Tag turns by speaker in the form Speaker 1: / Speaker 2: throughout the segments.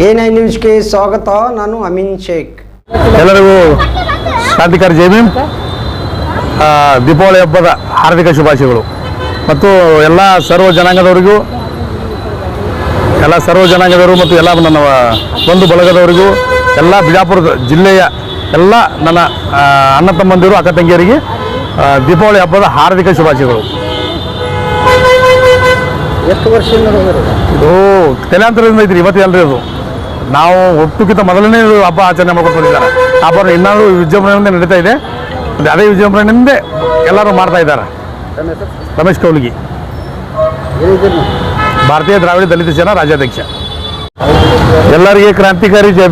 Speaker 1: Nine ನ್ಯೂಸ್ಗೆ ಸ್ವಾಗತ ನಾನು ಅಮೀನ್ ಶೇಖ್.
Speaker 2: ಎಲ್ಲರಿಗೂ ಶಾಂತಿಕಾರ ಜೈ ಭೀಮ್. ಆ, ದೀಪಾವಳಿ ಹಬ್ಬದ ಹಾರ್ದಿಕ ಶುಭಾಶಯಗಳು. ಮತ್ತು ಎಲ್ಲ ಸರ್ವ ಜನಾಂಗದವರಿಗೂ ಎಲ್ಲ ಸರ್ವ ಜನಾಂಗದವರು ಮತ್ತು ಎಲ್ಲ ನನ್ನ ಬಂಧು ಬಳಗದವರಿಗೂ ಎಲ್ಲ ಬಿಜಾಪುರದ ಜಿಲ್ಲೆಯ ಎಲ್ಲ ನನ್ನ ಅಣ್ಣ ತಮ್ಮಂದಿರು ಅಕ್ಕ ತಂಗಿಯರಿಗೆ ದೀಪಾವಳಿ ಹಬ್ಬದ ಹಾರ್ದಿಕ ಶುಭಾಶಯಗಳು.
Speaker 1: ಎಷ್ಟು ವರ್ಷ
Speaker 2: ಇದು ತಲೆಂತರದಿಂದ ಐತ್ರಿ ಇವತ್ತು ಎಲ್ಲರೂ ಅದು. ನಾವು ಒಟ್ಟುಕಿಂತ ಮೊದಲನೇ ಹಬ್ಬ ಆಚರಣೆ ಮಾಡ್ಕೊಂಡು ಬಂದಿದ್ದಾರೆ. ಹಬ್ಬ ಇನ್ನೂ ವಿಜೃಂಭಣೆಯಿಂದ ನಡೀತಾ ಇದೆ. ಅದೇ ವಿಜೃಂಭಣೆಯಿಂದ ಎಲ್ಲರೂ ಮಾಡ್ತಾ ಇದ್ದಾರೆ. ರಮೇಶ್ ಕೌಲಿಗಿ. ಭಾರತೀಯ ದ್ರಾವಿಡ ದಲಿತ ಜನ ರಾಜ್ಯಾಧ್ಯಕ್ಷ. ಎಲ್ಲರಿಗೆ ಕ್ರಾಂತಿಕಾರಿ ಜಯ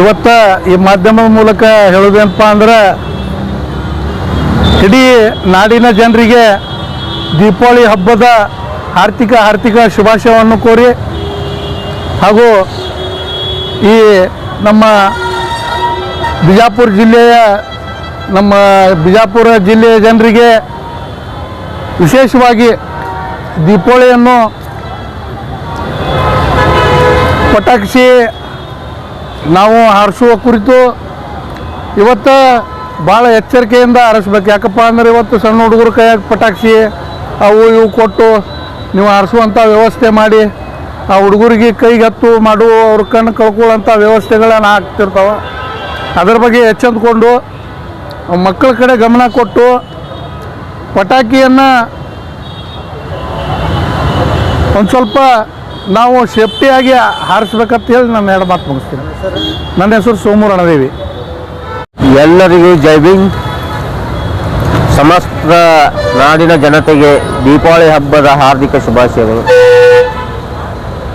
Speaker 2: ಇವತ್ತ ಈ ಮಾಧ್ಯಮದ ಮೂಲಕ ಹೇಳೋದೇನಪ್ಪ ಅಂದ್ರೆ, ಇಡೀ ನಾಡಿನ ಜನರಿಗೆ ದೀಪಾವಳಿ ಹಬ್ಬದ ಆರ್ಥಿಕ ಆರ್ಥಿಕ ಶುಭಾಶಯವನ್ನು ಕೋರಿ ಹಾಗೂ ಈ ನಮ್ಮ ಬಿಜಾಪುರ ಜಿಲ್ಲೆಯ ನಮ್ಮ ಬಿಜಾಪುರ ಜಿಲ್ಲೆಯ ಜನರಿಗೆ ವಿಶೇಷವಾಗಿ ದೀಪಾವಳಿಯನ್ನು ಪಟಾಕ್ಷಿ ನಾವು ಹಾರಿಸುವ ಕುರಿತು ಇವತ್ತು ಭಾಳ ಎಚ್ಚರಿಕೆಯಿಂದ ಹಾರಿಸ್ಬೇಕು. ಯಾಕಪ್ಪ ಅಂದರೆ ಇವತ್ತು ಸಣ್ಣ ಹುಡುಗರು ಕೈಯಾಗ ಪಟಾಕ್ಷಿ, ಅವು ಇವು ಕೊಟ್ಟು ನೀವು ಹಾರಿಸುವಂಥ ವ್ಯವಸ್ಥೆ ಮಾಡಿ ಆ ಹುಡುಗರಿಗೆ ಕೈಗೆತ್ತು ಮಾಡು ಅವ್ರ ಕಣ್ಣು ಕಳ್ಕೊಳ್ಳೋಂಥ ವ್ಯವಸ್ಥೆಗಳನ್ನು ಆಗ್ತಿರ್ತಾವೆ. ಅದರ ಬಗ್ಗೆ ಎಚ್ಚೆತ್ಕೊಂಡು ಮಕ್ಕಳ ಕಡೆ ಗಮನ ಕೊಟ್ಟು ಪಟಾಕಿಯನ್ನು ಒಂದು ಸ್ವಲ್ಪ ನಾವು ಸೇಫ್ಟಿಯಾಗಿ ಹಾರಿಸ್ಬೇಕಂತ ಹೇಳಿ ನಾನು ಎರಡು ಮಾತು ಮುಗಿಸ್ತೀನಿ. ನನ್ನ ಹೆಸರು ಸೋಮು ರಣದೇವಿ.
Speaker 3: ಎಲ್ಲರಿಗೂ ಜೈವಿಂಗ್ ಸಮಸ್ತ ನಾಡಿನ ಜನತೆಗೆ ದೀಪಾವಳಿ ಹಬ್ಬದ ಹಾರ್ದಿಕ ಶುಭಾಶಯಗಳು.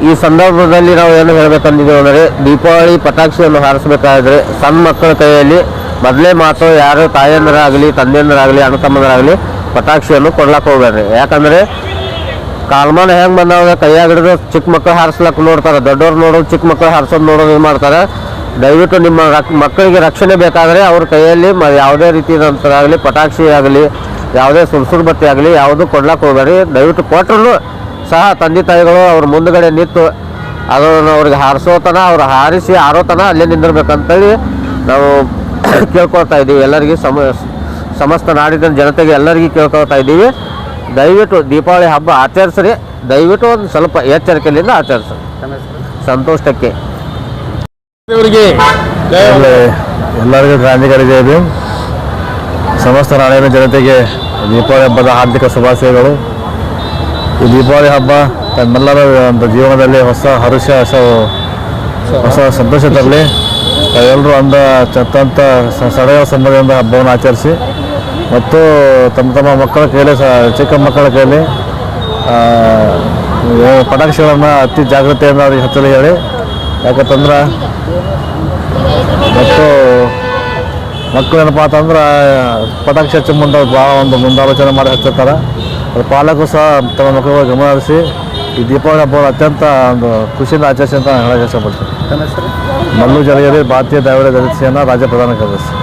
Speaker 3: ಈ ಸಂದರ್ಭದಲ್ಲಿ ನಾವು ಏನು ಹೇಳಬೇಕಂದಿದ್ದೇವೆ ಅಂದರೆ ದೀಪಾವಳಿ ಪಟಾಕ್ಷಿಯನ್ನು ಹಾರಿಸಬೇಕಾದ್ರೆ ಸಣ್ಣ ಮಕ್ಕಳ ಕೈಯಲ್ಲಿ ಮೊದಲೇ ಮಾತು ಯಾರು ತಾಯಂದರಾಗಲಿ, ತಂದೆಯಂದರಾಗಲಿ ಅಣ್ಣ ತಮ್ಮಂದರಾಗಲಿ ಪಟಾಕ್ಷಿಯನ್ನು ಕೊಡ್ಲಕ್ಕೆ ಹೋಗ್ಬೇಡ್ರಿ. ಯಾಕಂದರೆ ಕಾಲ್ಮಾನ ಹೆಂಗೆ ಬಂದಾಗ ಕೈಯಾಗ ಹಿಡಿದು ಚಿಕ್ಕ ಮಕ್ಕಳು ಹಾರಿಸ್ಲಕ್ಕೆ ನೋಡ್ತಾರೆ. ದೊಡ್ಡವ್ರು ನೋಡೋದು ಚಿಕ್ಕ ಮಕ್ಕಳು ಹಾರಿಸೋದು ನೋಡೋದು ಇದು ಮಾಡ್ತಾರೆ. ದಯವಿಟ್ಟು ನಿಮ್ಮ ಮಕ್ಕಳಿಗೆ ರಕ್ಷಣೆ ಬೇಕಾದರೆ ಅವ್ರ ಕೈಯಲ್ಲಿ ಮ, ಯಾವುದೇ ರೀತಿಯಾದಂಥದ್ದಾಗಲಿ ಪಟಾಕ್ಷಿ ಆಗಲಿ, ಯಾವುದೇ ಸುರ್ಸುರು ಬತ್ತಿ ಆಗಲಿ ಯಾವುದು ಕೊಡ್ಲಕ್ಕೆ ಹೋಗ್ಬೇಡ್ರಿ. ದಯವಿಟ್ಟು ಕೊಟ್ಟರು ಸಹ ತಂದೆ ತಾಯಿಗಳು ಅವ್ರ ಮುಂದ್ಗಡೆ ನಿಂತು ಅದನ್ನು ಅವ್ರಿಗೆ ಹಾರಿಸೋತನ ಅವ್ರು ಹಾರಿಸಿ ಆರೋತನ ಅಲ್ಲೇ ನಿಂದಿರ್ಬೇಕಂತೇಳಿ ನಾವು ಕೇಳ್ಕೊಳ್ತಾ ಇದ್ದೀವಿ. ಎಲ್ಲರಿಗೆ ಸಮ ಸಮಸ್ತ ನಾಡಿನ ಜನತೆಗೆ ಎಲ್ಲರಿಗೂ ಕೇಳ್ಕೊಳ್ತಾ ಇದ್ದೀವಿ. ದಯವಿಟ್ಟು ದೀಪಾವಳಿ ಹಬ್ಬ ಆಚರಿಸ್ರಿ. ದಯವಿಟ್ಟು ಒಂದು ಸ್ವಲ್ಪ ಎಚ್ಚರಿಕೆಯಿಂದ ಆಚರಿಸ್ರಿ. ಸಂತೋಷಕ್ಕೆ.
Speaker 2: ಎಲ್ಲರಿಗೂ ಗಾಂಧಿಗಳಿದೆ ಸಮಸ್ತ ನಾಡಿನ ಜನತೆಗೆ ದೀಪಾವಳಿ ಹಬ್ಬದ ಹಾರ್ದಿಕ ಶುಭಾಶಯಗಳು. ಈ ದೀಪಾವಳಿ ಹಬ್ಬ ತಮ್ಮೆಲ್ಲರ ಒಂದು ಜೀವನದಲ್ಲಿ ಹೊಸ ಹರುಷ, ಹೊಸ ಹೊಸ ಸಂತೋಷ ತರಲಿ. ಎಲ್ಲರೂ ಅಂದ ಚತ್ತಂತ ಸಡೆಯ ಸಂಬಂಧದಿಂದ ಹಬ್ಬವನ್ನು ಆಚರಿಸಿ, ಮತ್ತು ತಮ್ಮ ತಮ್ಮ ಮಕ್ಕಳ ಕೈಲಿ ಸ ಚಿಕ್ಕ ಮಕ್ಕಳ ಕೈಲಿ ಪಟಾಕ್ಷಿಗಳನ್ನು ಅತಿ ಜಾಗ್ರತೆಯಿಂದ ಅವ್ರಿಗೆ ಹಚ್ಚಲು ಹೇಳಿ. ಯಾಕಂತಂದ್ರೆ, ಮತ್ತು ಮಕ್ಕಳೇನಪ್ಪ ಅಂತಂದ್ರೆ, ಪಟಾಕ್ಷಿ ಹಚ್ಚ ಮುಂದೆ ಭಾಳ ಒಂದು ಮುಂದಾಲೋಚನೆ ಮಾಡಿ ಹಚ್ಚಿರ್ತಾರೆ. ಪಾಲಕರು ಸಹ ತಮ್ಮ ಮಕ್ಕಳು ಗಮನ ಹರಿಸಿ ಈ ದೀಪಾವಳಿ ಹಬ್ಬ ಅತ್ಯಂತ ಒಂದು ಖುಷಿಯಿಂದ ಆಚರಿಸಿ ಅಂತ ಹೇಳಕ್ಕೆ ಇಷ್ಟಪಡ್ತೀನಿ. ಮಲ್ಲು ಜಲಗೇರಿ ಭಾರತೀಯ ದ್ರಾವಿಡ ದಲಿತ ಸೇನಾ ರಾಜ್ಯ ಪ್ರಧಾನ ಕಾರ್ಯದರ್ಶಿ.